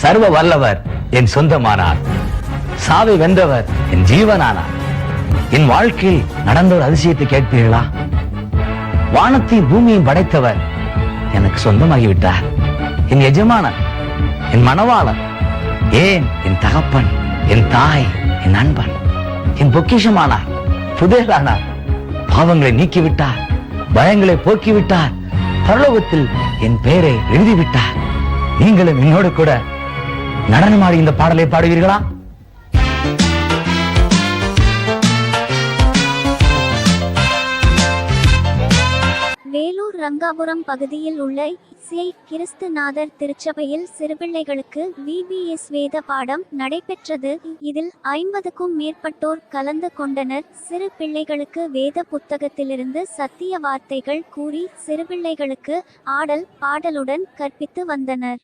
சர்வ வல்லவர் என் சொந்தமானார். சாவை வென்றவர் என் ஜீவனானார். என் வாழ்க்கையில் நடந்த ஒரு அதிசயத்தை கேட்பீர்களா? வானத்தையும் பூமியும் படைத்தவர் எனக்கு சொந்தமாகிவிட்டார். என் எஜமானன் என் மனவாளன் ஏன் என் தகப்பன் என் தாய் என் நண்பன் என் பொக்கிஷமானார் புதையலானார் பாவங்களை நீக்கிவிட்டார் பயங்களை போக்கிவிட்டார் பரலோகத்தில் என் பெயரை எழுதிவிட்டார். நீங்களும் என்னோடு கூட நடனமாடி இந்த பாடலை பாடுவீர்களா? வேலூர் ரங்காபுரம் பகுதியில் உள்ள இசை கிறிஸ்துநாதர் திருச்சபையில் சிறுபிள்ளைகளுக்கு விபிஎஸ் வேத பாடம் நடைபெற்றது. இதில் ஐம்பதுக்கும் மேற்பட்டோர் கலந்து கொண்டனர். சிறு பிள்ளைகளுக்கு வேத புத்தகத்திலிருந்து சத்திய வார்த்தைகள் கூறி சிறுபிள்ளைகளுக்கு ஆடல் பாடலுடன் கற்பித்து வந்தனர்.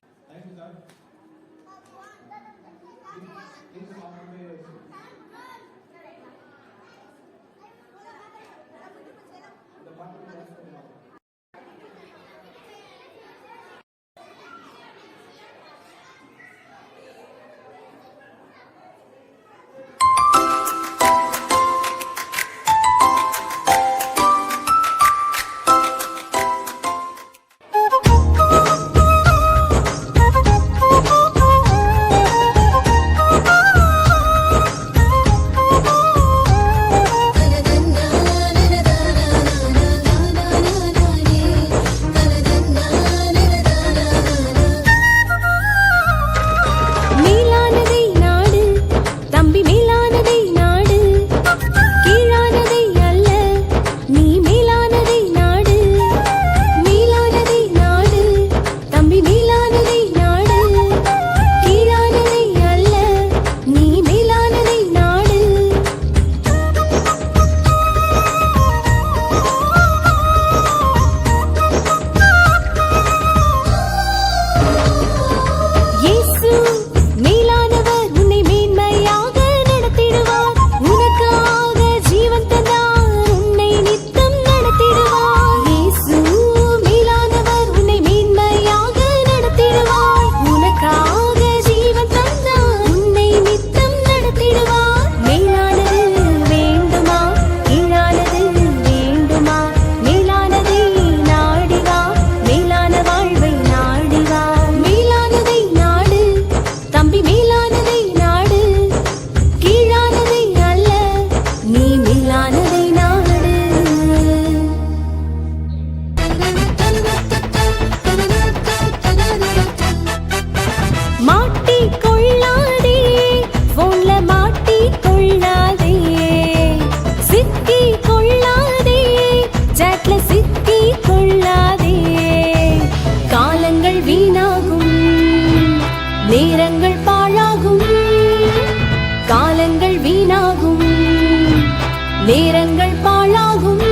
நேரங்கள் பாழாகும்.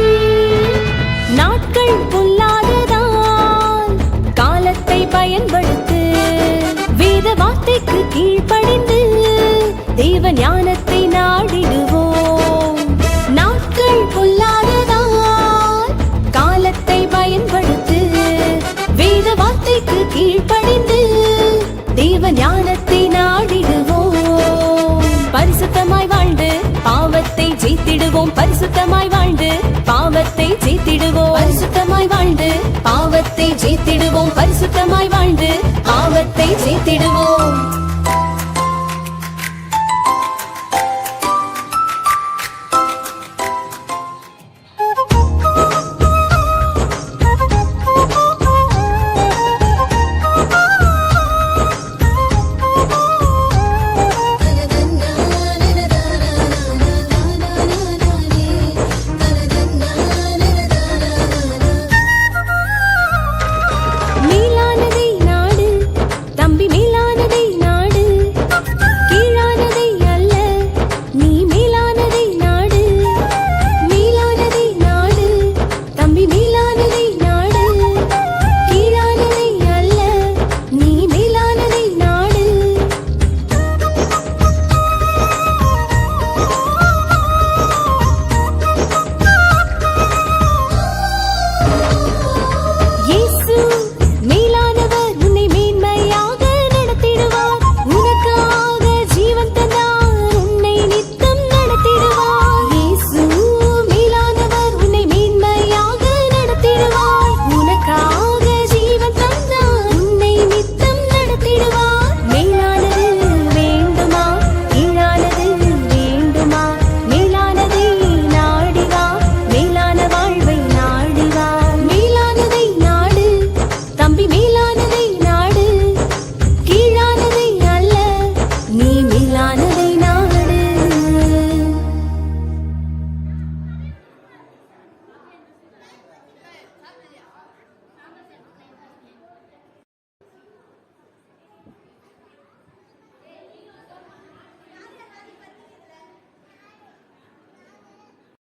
நாட்கள் பொல்லாததால் காலத்தை பயன்படுத்து வேத வார்த்தைக்கு கீழ்ப்படிந்து தெய்வ ஞானத்தை நாடிடுவோம். நாட்கள் பொல்லாததால் காலத்தை பயன்படுத்து வேத வார்த்தைக்கு கீழ்ப்படிந்து தெய்வ ஞான வாழ்வோம் பரிசுத்தமாய் வாழ்ந்து பாவத்தை ஜெயித்திடுவோம். பரிசுத்தமாய் வாழ்ந்து பாவத்தை ஜெயித்திடுவோம். பரிசுத்தமாய் வாழ்ந்து பாவத்தை ஜெயித்திடுவோம்.